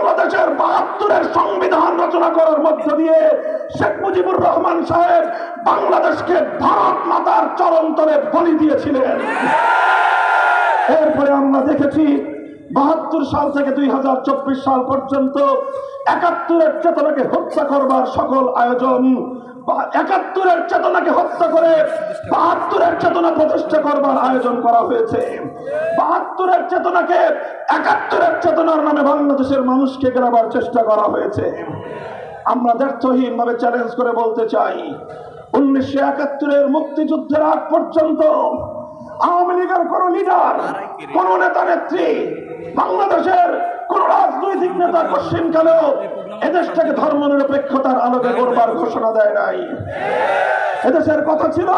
বাংলাদেশের বাহাত্তরের সংবিধান রচনা করার মধ্য দিয়ে শেখ মুজিবুর রহমান সাহেব বাংলাদেশকে ভারত মাতার চরন্তরে বলি দিয়েছিলেন। এরপরে আমরা দেখেছি বাহাত্তর সাল থেকে দুই হাজার চব্বিশ সাল পর্যন্ত একাত্তরের চেতনাকে হত্যা করবার সকল আয়োজন একাত্তরের চেতনাকে হত্যা করে বাহাত্তরের চেতনা প্রতিষ্ঠা করবার আয়োজন করা হয়েছে। বাহাত্তরের চেতনাকে একাত্তরের চেতনার নামে বাংলাদেশের মানুষকে গেলাবার চেষ্টা করা হয়েছে। আমরা ব্যর্থহীন ভাবে চ্যালেঞ্জ করে বলতে চাই, উনিশশো একাত্তরের মুক্তিযুদ্ধের আগ পর্যন্ত আওয়ামী লীগের কোন লিডার কোন নেতা নেত্রী বাংলাদেশের কোন রাজনৈতিক নেতা পশ্চিমকালেও এদেশটাকে ধর্ম নিরপেক্ষতার আলোকে করবার ঘোষণা দেয় নাই। এদেশের কথা ছিল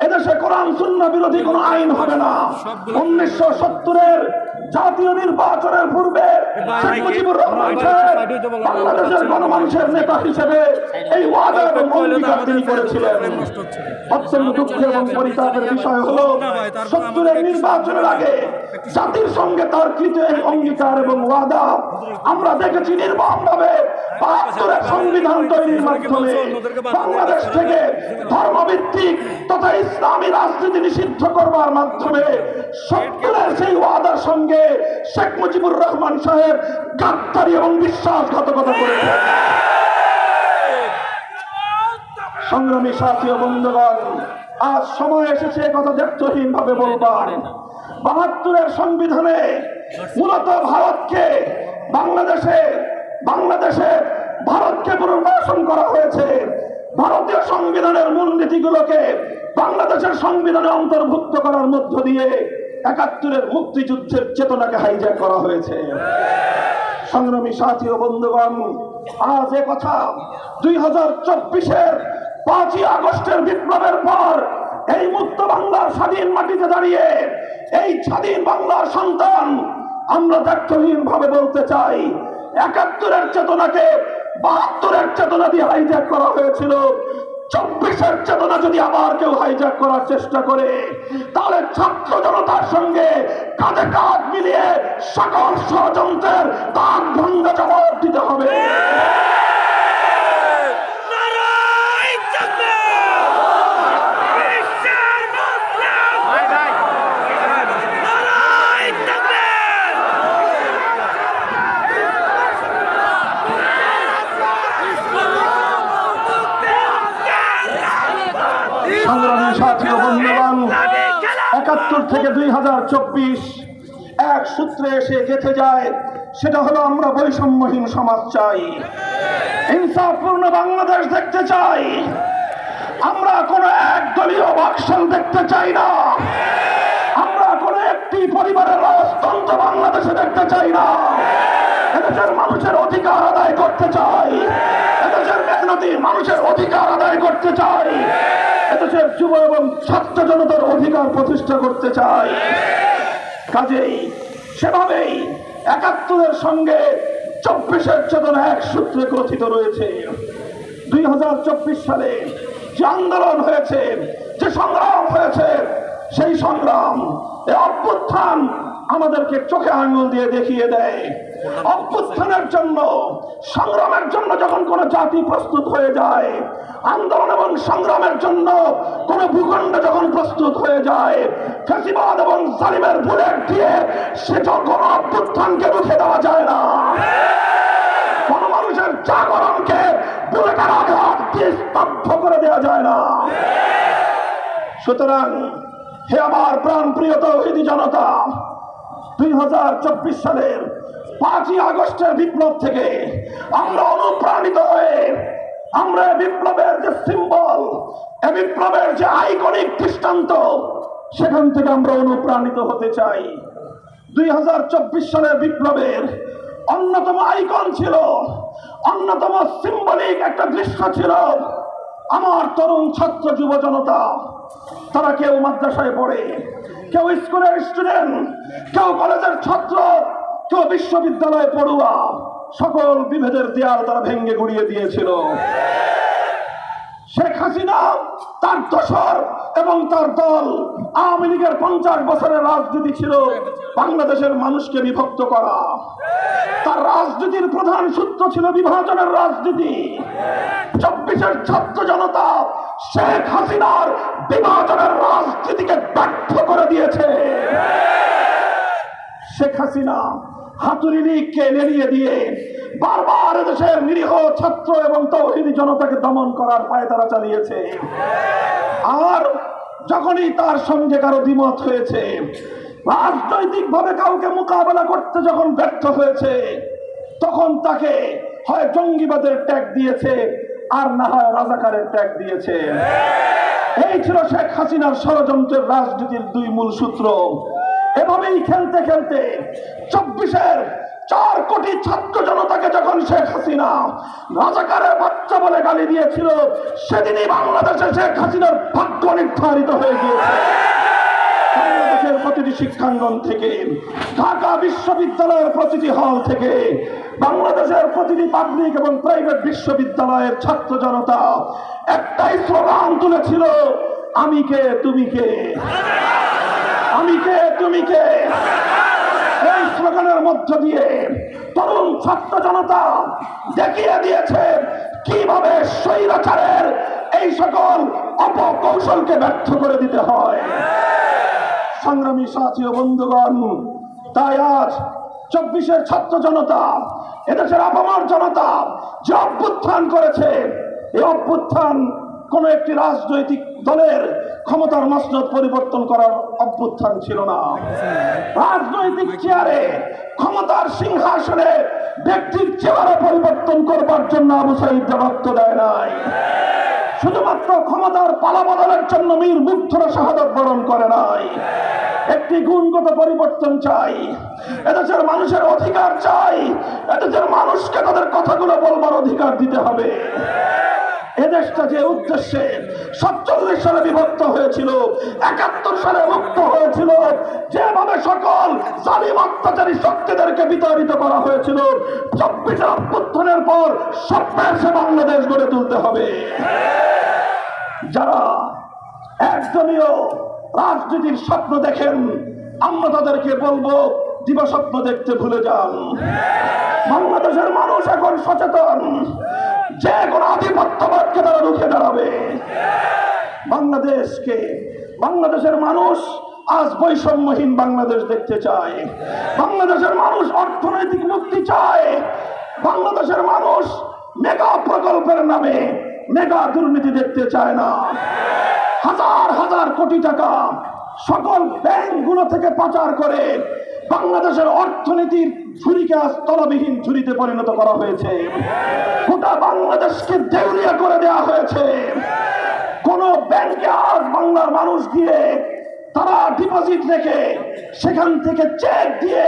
এদেশে কোরআন শূন্য বিরোধী কোন আইন হবে না। উনিশশো সত্তরের জাতীয় নির্বাচনের পূর্বে শেখ মুজিবুর রহমান বাংলাদেশের গণমানুষের নেতা হিসেবে এই ওয়াদা এবং অঙ্গীকার তিনি করেছিলেন। অত্যন্ত দুঃখ এবং পরিতাপের বিষয় হলো সত্তরের নির্বাচনের আগে জাতির সঙ্গে তার কৃত এই অঙ্গীকার এবং ওয়াদা আমরা দেখেছি নির্মম ভাবে সংবিধান তৈরির মাধ্যমে বাংলাদেশ থেকে ধর্মভিত্তিক তথা ইসলামী রাজনীতি নিষিদ্ধ করবার মাধ্যমে সত্তরের সেই ওয়াদার সঙ্গে শেখ মুজিবুর রহমান সাহেব গাদ্দারি এবং বিশ্বাসঘাতকতা করেছেন। সংগ্রামী সাথী ও বন্ধুগণ, আজ সময় এসেছে কথা দায়িত্বহীন ভাবে বলবার। বাহাত্তরের সংবিধানে মূলত ভারতকে বাংলাদেশে বাংলাদেশে ভারতকে পুনর্বাসন করা হয়েছে। ভারতীয় সংবিধানের মূলনীতিগুলোকে বাংলাদেশের সংবিধানে অন্তর্ভুক্ত করার মধ্য দিয়ে একাত্তরের মুক্তিযুদ্ধের চেতনাকে হাইজ্যাক করা হয়েছে। সংগ্রামী সাথী ও বন্ধুগণ, আজ এ কথা দুই হাজার চব্বিশের পাঁচই আগস্টের বিপ্লবের পর এই মুক্ত বাংলার স্বাধীন মাটিতে দাঁড়িয়ে এই স্বাধীন বাংলার সন্তান আমরা দায়িত্বহীন ভাবে বলতে চাই। একাত্তরের চেতনাকে বাহাত্তরের চেতনা দিয়ে হাইজ্যাক করা হয়েছিল। চব্বিশের চেতনা যদি আবার কেউ হাইজ্যাক করার চেষ্টা করে, তাহলে ছাত্র জনতার সঙ্গে কাঁধে কাঁধ মিলিয়ে সকল ষড়যন্ত্রের দাগ ভঙ্গ জবাব দিতে হবে সংগ্রামী সাথী ও বন্ধুগণ একাত্তর থেকে দুই হাজার চব্বিশ, এক সূত্রে এসে গেঁথে যায়, সেটা হলো আমরা বৈষম্যহীন সমাজ চাই। হিংসাপূর্ণ বাংলাদেশ দেখতে চাই। আমরা কোনো একদলীয় বাকশাল দেখতে চাই না। আমরা কোনো একটি পরিবারের রাজতন্ত্র বাংলাদেশে দেখতে চাই না। এদেশের মানুষের অধিকার আদায় করতে চাই। এদেশের মেহনতি মানুষের অধিকার আদায় করতে চাই। এদেশের যুব এবং ছাত্র জনতার অধিকার প্রতিষ্ঠা করতে চাই। কাজেই সেভাবেই একাত্তরের সঙ্গে চব্বিশের চেতনা এক সূত্রে গ্রথিত রয়েছে। দুই হাজার চব্বিশ সালে যে আন্দোলন হয়েছে, যে সংগ্রাম হয়েছে, সেই সংগ্রাম অভ্যুত্থান আমাদেরকে চোখে আঙুল দিয়ে দেখিয়ে দেয়। অভ্যুত্থানের জন্য, সংগ্রামের জন্য যখন কোনো জাতি প্রস্তুত হয়ে যায়, আন্দোলন এবং সংগ্রামের জন্য কোন ভূখণ্ড যখন প্রস্তুত হয়ে যায়, ফেসিবাদ এবং জালিমের বুলেট দিয়ে সে যখন অভ্যুত্থানকে রুখে দেওয়া যায় না। কোন মানুষের জাগরণকে বুলেটের আঘাত দিয়ে স্তব্ধ করে দেওয়া যায় না। সুতরাং হে আমার প্রাণ প্রিয় তৌহিদি জনতা, দুই হাজার চব্বিশ সালের পাঁচই আগস্টের বিপ্লব থেকে আমরা অনুপ্রাণিত হয়ে আমরা বিপ্লবের যে সিম্বল এ বিপ্লবের যে আইকনিক দৃষ্টান্ত, সেখান থেকে আমরা অনুপ্রাণিত হতে চাই। দুই হাজার চব্বিশ সালের বিপ্লবের অন্যতম আইকন ছিল, অন্যতম সিম্বলিক একটা দৃশ্য ছিল আমার তরুণ ছাত্র যুব জনতা। তারা কেউ মাদ্রাসায় পড়ে, কেউ স্কুলের স্টুডেন্ট কেউ কলেজের ছাত্র কেউ বিশ্ববিদ্যালয়ে পড়ুয়া। সকল বিভেদের দেয়াল তারা ভেঙ্গে গুড়িয়ে দিয়েছিল। শেখ হাসিনা, তার দোসর এবং তার দল আওয়ামী লীগের পঞ্চাশ বছরের রাজনীতি ছিল। বাংলাদেশের মানুষকে বিভক্ত করা। তার রাজনীতির প্রধান সূত্র ছিল বিভাজনের রাজনীতি। চব্বিশের ছাত্র জনতা শেখ হাসিনার বিভাজনের রাজনীতিকে ব্যর্থ করে দিয়েছে। শেখ হাসিনা হাতুড়ি লীগকে নেড়িয়ে দিয়ে বারবার দেশের নিরীহ ছাত্র এবং তৌহিদি জনতাকে দমন করার পায়ে তারা চালিয়েছে। আর যখনই তার সঙ্গে কারও দ্বিমত হয়েছে রাজনৈতিক ভাবে কাউকে মোকাবেলা করতে যখন ব্যর্থ হয়েছে, তখন তাকে হয় জঙ্গিবাদের ট্যাগ দিয়েছে আর না হয় রাজাকারের ট্যাগ দিয়েছে। এই ছিল শেখ হাসিনার ষড়যন্ত্রের রাজনীতির দুই মূল সূত্র। এভাবেই খেলতে খেলতে চব্বিশের চার কোটি ছাত্র জনতাকে যখন শেখ হাসিনা রাজাকারের বাচ্চা বলে গালি দিয়েছিল, সেদিনই বাংলাদেশে শেখ হাসিনার ভাগ্য নির্ধারিত হয়ে গিয়েছে। প্রতিটি শিক্ষাঙ্গন থেকে, ঢাকা বিশ্ববিদ্যালয়ের প্রতিটি হল থেকে, বাংলাদেশের প্রতিটি পাবলিক এবং প্রাইভেট বিশ্ববিদ্যালয়ের ছাত্র জনতা একটাই স্লোগান তুলেছিল, আমি কে, তুমি কে? আমি কে? তুমি কে? এই স্লোগানের মধ্য দিয়ে তরুণ ছাত্র জনতা দেখিয়ে দিয়েছে কীভাবে স্বৈরাচারের এই সকল অপকৌশলকে ব্যর্থ করে দিতে হয়। সংগ্রামী সাথী ও বন্ধুগণ, তাই আজ চব্বিশের ছাত্র জনতা, এদেশের আপামার জনতা যে অভ্যুত্থান করেছে, এই অভ্যুত্থান কোন একটি রাজনৈতিক দলের ক্ষমতার মসনদ পরিবর্তন করার অভ্যুত্থান ছিল না। রাজনৈতিক চেয়ারে ক্ষমতার সিংহাসনে ব্যক্তির চেহারা পরিবর্তন করবার জন্য আবু সাইদ রক্ত দেয় নাই। শুধুমাত্র ক্ষমতার পালা বদলের জন্য মীর মুগ্ধরা শাহাদত বরণ করে নাই। একটি গুণগত পরিবর্তন চাই। এদেশের মানুষের অধিকার চাই। এদেশের মানুষকে তাদের কথাগুলো বলবার অধিকার দিতে হবে। এদেশটা যে উদ্দেশ্যে সাতচল্লিশ সালে বিভক্ত হয়েছিল, একাত্তর সালে মুক্ত হয়েছিল, যেভাবে সকল জালিম অত্যাচারী শক্তিদেরকে বিতাড়িত করা হয়েছিল চব্বিশের অভ্যুত্থানের পর স্বপ্নের সে বাংলাদেশ গড়ে তুলতে হবে। যারা একদলীয় রাজনীতির স্বপ্ন দেখেন, আমরা তাদেরকে বলব দিবাস্বপ্ন দেখতে ভুলে যান। বাংলাদেশের মানুষ এখন সচেতন। যে কোনো আধিপত্যবাদকে তারা রুখে দাঁড়াবে। বাংলাদেশকে, বাংলাদেশের মানুষ আজ বৈষম্যহীন বাংলাদেশ দেখতে চায়। বাংলাদেশের মানুষ অর্থনৈতিক মুক্তি চায়। বাংলাদেশের মানুষ মেগা প্রকল্পের নামে মেগা দুর্নীতি দেখতে চায় না। হাজার হাজার কোটি টাকা সকল ব্যাংকগুলো থেকে পাচার করে বাংলাদেশের অর্থনীতির ঝুড়িকে আজ তলাবিহীন ঝুড়িতে পরিণত করা হয়েছে। গোটা বাংলাদেশকে দেউলিয়া করে দেওয়া হয়েছে। কোন ব্যাংকে আজ বাংলার মানুষ গিয়ে তারা ডিপোজিট রেখে সেখান থেকে চেক দিয়ে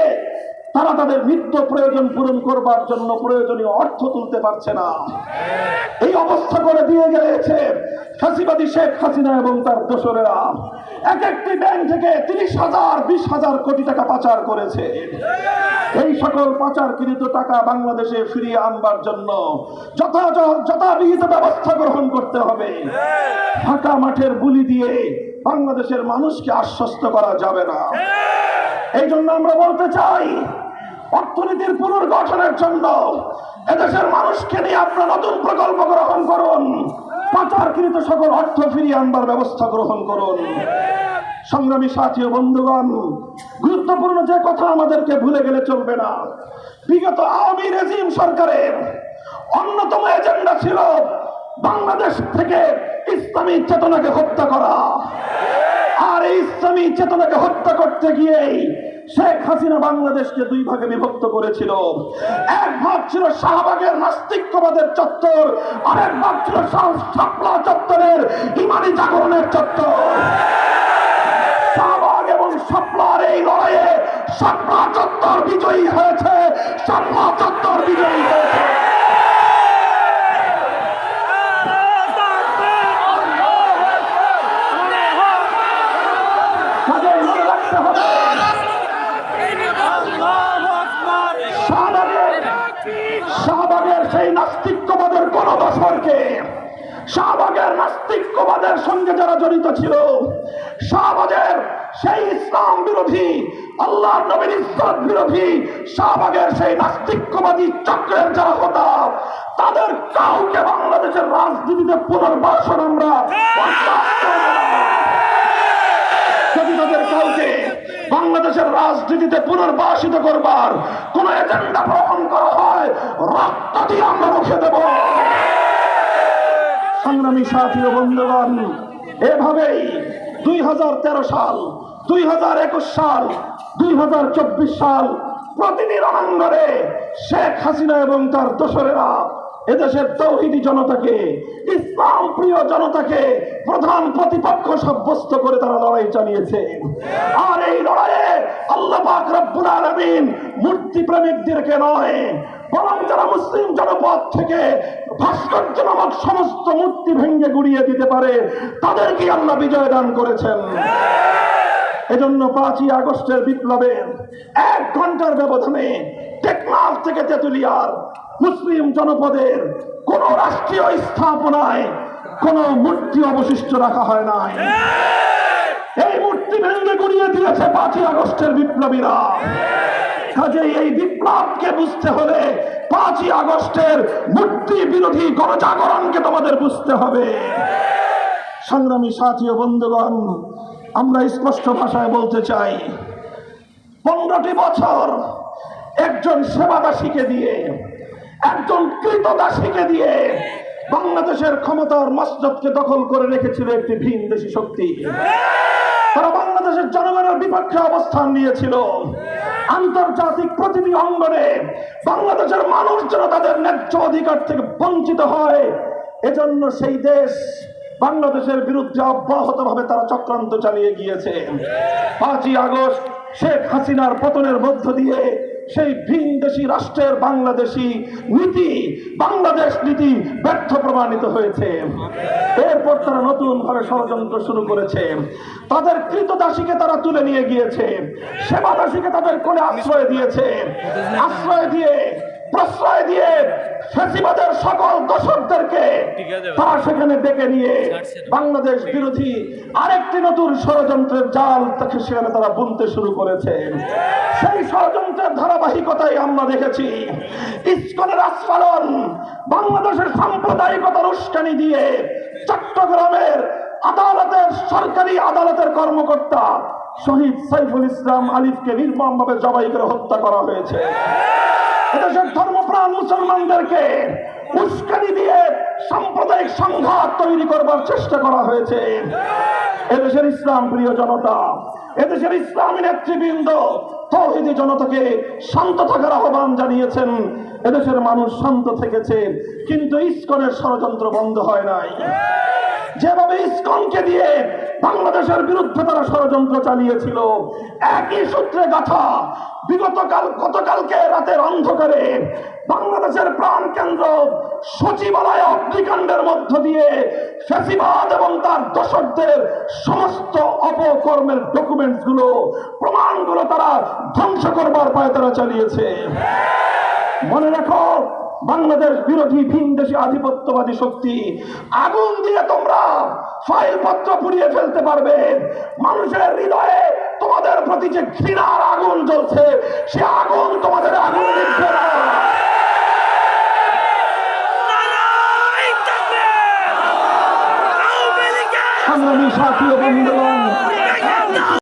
তারা তাদের নিত্য প্রয়োজন পূরণ করবার জন্য প্রয়োজনীয় অর্থ তুলতে পারছে না। এই অবস্থা করে দিয়ে গেছে ফাঁসিবাদী শেখ হাসিনা এবং তার দোসরেরা। এক একটি ব্যাংক থেকে তিরিশ হাজার, বিশ হাজার কোটি টাকা পাচার করেছে। এই সকল পাচারকৃত টাকা বাংলাদেশে ফিরিয়ে আনবার জন্য যথাযথ, যথাবিহিত ব্যবস্থা গ্রহণ করতে হবে। ফাঁকা মাঠের বুলি দিয়ে বাংলাদেশের মানুষকে আশ্বস্ত করা যাবে না। এই জন্য আমরা বলতে চাই অর্থনীতির পুনর্গঠনের জন্য এদেশের মানুষকে নিয়ে আপনার নতুন প্রকল্প গ্রহণ করুন। পাচারকৃত সকল অর্থ ফিরিয়ে আনবার ব্যবস্থা গ্রহণ করুন। সংগ্রামী সাথী ও বন্ধুগণ, গুরুত্বপূর্ণ যে কথা আমাদেরকে ভুলে গেলে চলবে না। বিগত আওয়ামী রেজিম সরকারের অন্যতম এজেন্ডা ছিল বাংলাদেশ থেকে ইসলামী চেতনাকে হত্যা করা। আর এই ইসলামী চেতনাকে হত্যা করতে গিয়েই শেখ হাসিনা বাংলাদেশকে দুই ভাগে বিভক্ত করেছিল। এক ভাগ ছিল শাহবাগের নাস্তিক্যবাদের চত্বর আরেক ভাগ ছিল শাপলা চত্বরের ইমানি জাগরণের চত্বর। শাহবাগ এবং শাপলার এই লড়াইয়ে শাপলা চত্বর বিজয়ী হয়েছে, শাপলা চত্বর বিজয়ী হয়েছে কাজেই মনে রাখতে হবে শাহবাগের শাহবাগের সেই নাস্তিক্যবাদের কোন দশরকে শাহবাগের নাস্তিক্যবাদের সঙ্গে যারা জড়িত ছিল, শাহবাগের সেই ইসলাম বিরোধী, আল্লাহ নবীর ইসলাম বিরোধী, শাহবাগের সেই নাস্তিক্যবাদী চক্রের যারা হতা, তাদের কাউকে বাংলাদেশের রাজনীতিতে পুনর্বাসন আমরা বাংলাদেশের রাজনীতিতে পুনর্বাসিত করবার কোন এজেন্ডা গ্রহণ করা হয়, রক্ত দিয়ে আমরা রুখে দেব। সংগ্রামী সাথী বন্ধুগণ, এভাবেই দুই হাজার তেরো সাল, দুই হাজার একুশ সাল, দুই হাজার চব্বিশ সাল প্রতিটি শেখ হাসিনা এবং তার দোসরেরা এদেশের তৌহিদি জনতাকে, ইসলাম প্রিয় জনতাকে প্রধান প্রতিপক্ষ সাব্যস্ত করে তারা লড়াই চালিয়েছে। আর এই লড়াইয়ে আল্লাহ মূর্তি প্রেমিকদেরকে নয় বরং যারা মুসলিম জনপদ থেকে ভাস্কর্য নামক সমস্ত মূর্তি ভেঙে গুড়িয়ে দিতে পারে তাদেরকে আল্লাহ বিজয় দান করেছেন। এজন্য পাঁচই আগস্টের বিপ্লবের এক ঘণ্টার ব্যবধানে টেকনাফ থেকে তেতুলিয়ার মুসলিম জনপদের কোন রাষ্ট্রীয় স্থাপনায় কোন মূর্তি অবশিষ্ট রাখা হয় নাই। এই মূর্তি ভেঙে গুড়িয়ে দিয়েছে পাঁচই আগস্টের বিপ্লবীরা। কাজে এই বিপ্লবকে বুঝতে হলে পাঁচই আগস্টের মূর্তি বিরোধী গণজাগরণকে তোমাদের বুঝতে হবে। সংগ্রামী সাথী ও বন্ধুগণ, আমরা স্পষ্ট ভাষায় বলতে চাই, পনেরোটি বছর একজন সেবাদাসীকে দিয়ে, একজন কৃতদাসীকে দিয়ে বাংলাদেশের ক্ষমতার মসজিদকে দখল করে রেখেছিল একটি ভিন দেশি শক্তি। তারা বাংলাদেশের জনগণের বিপক্ষে অবস্থান নিয়েছিল। আন্তর্জাতিক প্রতিটি অঙ্গনে বাংলাদেশের মানুষ যেন তাদের ন্যায্য অধিকার থেকে বঞ্চিত হয়। এজন্য সেই দেশ বাংলাদেশের বিরুদ্ধে অব্যাহতভাবে তারা চক্রান্ত চালিয়ে গিয়েছে। পাঁচই আগস্ট শেখ হাসিনার পতনের মধ্য দিয়ে সেই ভিন দেশি রাষ্ট্রের বাংলাদেশি নীতি, বাংলাদেশ নীতি ব্যর্থ প্রমাণিত হয়েছে। এরপর তারা নতুন ভাবে ষড়যন্ত্র শুরু করেছে। তাদের কৃতদাসীকে তারা তুলে নিয়ে গিয়েছে। সেবাদাসীকে তাদের কোলে আশ্রয় দিয়েছে। আশ্রয় দিয়ে প্রশ্রয় দিয়ে ফেসিবাদের সকল দর্শকদেরকে তারা সেখানে ডেকে নিয়ে বাংলাদেশ বিরোধী আরেকটি নতুন ষড়যন্ত্রের জাল তাকে সেখানে তারা বুনতে শুরু করেছে। সেই ষড়যন্ত্রের ধারাবাহিকতাই আমরা দেখেছি। ইস্কনের আস্ফালন বাংলাদেশের সাম্প্রদায়িকতার উস্কানি দিয়ে চট্টগ্রামের আদালতের সরকারি আদালতের কর্মকর্তা শহীদ সাইফুল ইসলাম আলিফকে নির্মম ভাবে জবাই করে হত্যা করা হয়েছে। এদেশের ধর্মপ্রাণ মুসলমানদেরকে উস্কানি দিয়ে সাম্প্রদায়িক সংঘাত তৈরি করবার চেষ্টা করা হয়েছে। এদেশের ইসলাম, প্রিয় জনতা, এদেশের ইসলামী নেতৃবৃন্দ, তৌহিদি জনতাকে শান্ত থাকার আহ্বান জানিয়েছেন। এদেশের মানুষ শান্ত থেকেছে, কিন্তু ইস্কনের ষড়যন্ত্র বন্ধ হয় নাই। যেভাবে ইসকনকে দিয়ে বাংলাদেশের বিরুদ্ধে তারা ষড়যন্ত্র চালিয়েছিল, একই সূত্রে গাথা বিগত কাল গতকালকে রাতের অন্ধকারে বাংলাদেশের প্রাণ কেন্দ্র সচিবালয় অগ্নিকাণ্ডের মধ্য দিয়ে ফ্যাসিবাদ এবং তার দশকদের সমস্ত অপকর্মের ডকুমেন্টসগুলো প্রমাণগুলো তারা ধ্বংস করবার পায় তারা চালিয়েছে। মনে রাখো বাংলাদেশ বিরোধী ভিন দেশি আধিপত্যবাদী শক্তি আগুন দিয়ে তোমরা ফাইল পত্র পুড়িয়ে ফেলতে পারবে। মানুষের হৃদয়ে তোমাদের প্রতি যে ঘৃণার আগুন জ্বলছে সে আগুন তোমাদের আগুন নিচ্ছে না। সংগ্রামী সাথী বন্ধুগণ